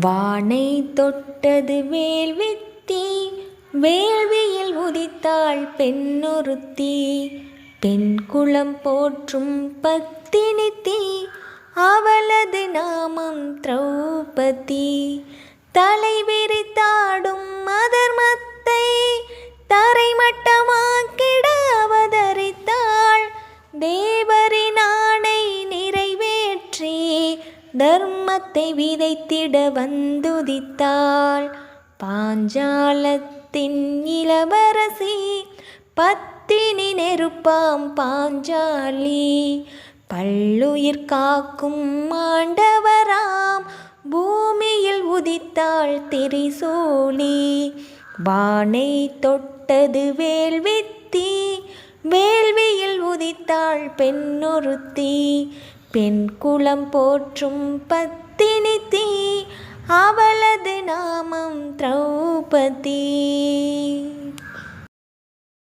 வானை தொட்டது வேள்வித்தி வேள்வியில் உதித்தாள் பெண்ணொருத்தி பெண் குளம் போற்றும் பத்தினி தீ அவளது நாமம் திரௌபதி. தலை விரித்தாடும் அதர்மத்தை தரைமட்டமாக்கிட அவதரித்தாள். தேவர் தர்மத்தை விதைத்திட வந்துதித்தாள். பாஞ்சாலத்தின் இளவரசி பத்தினி நெருப்பாம் பாஞ்சாலி பல்லுயிர் காக்கும் ஆண்டவராம் பூமியில் உதித்தாள் திரிசூலி. வானை தொட்டது வேள்வித்தீ வேள்வியில் உதித்தாள் பெண்ணொருத்தி. பெண் குளம் போற்றும் பத்தினி தீ அவளது நாமம் திரௌபதி.